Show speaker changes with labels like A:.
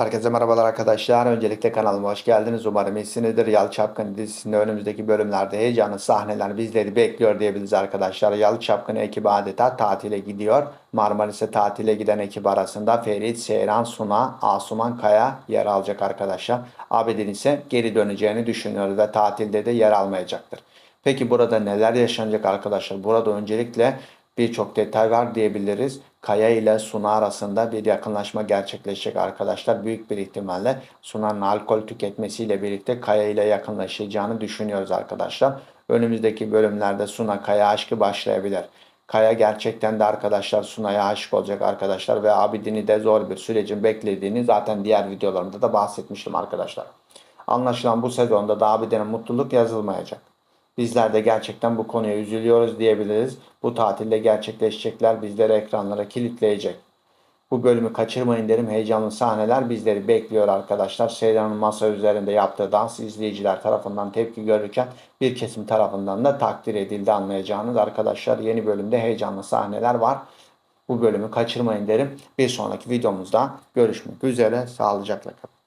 A: Herkese merhabalar arkadaşlar. Öncelikle kanalıma hoş geldiniz. Umarım iyisinizdir. Yalı Çapkın dizisinde önümüzdeki bölümlerde heyecanlı sahneler bizleri bekliyor diyebiliriz arkadaşlar. Yalı Çapkın ekibi adeta tatile gidiyor. Marmaris'e tatile giden ekip arasında Ferit, Seyran, Suna, Asuman Kaya yer alacak arkadaşlar. Abidin ise geri döneceğini düşünüyoruz ve tatilde de yer almayacaktır. Peki burada neler yaşanacak arkadaşlar? Burada öncelikle birçok detay var diyebiliriz. Kaya ile Suna arasında bir yakınlaşma gerçekleşecek arkadaşlar. Büyük bir ihtimalle Suna'nın alkol tüketmesiyle birlikte Kaya ile yakınlaşacağını düşünüyoruz arkadaşlar. Önümüzdeki bölümlerde Suna Kaya aşkı başlayabilir. Kaya gerçekten de arkadaşlar Suna'ya aşık olacak arkadaşlar ve Abidin'i de zor bir sürecin beklediğini zaten diğer videolarımda da bahsetmiştim arkadaşlar. Anlaşılan bu sezonda da Abidin'e mutluluk yazılmayacak. Bizler de gerçekten bu konuya üzülüyoruz diyebiliriz. Bu tatilde gerçekleşecekler bizleri ekranlara kilitleyecek. Bu bölümü kaçırmayın derim. Heyecanlı sahneler bizleri bekliyor arkadaşlar. Seyran'ın masa üzerinde yaptığı dans izleyiciler tarafından tepki görürken bir kesim tarafından da takdir edildi anlayacağınız arkadaşlar. Yeni bölümde heyecanlı sahneler var. Bu bölümü kaçırmayın derim. Bir sonraki videomuzda görüşmek üzere. Sağlıcakla kalın.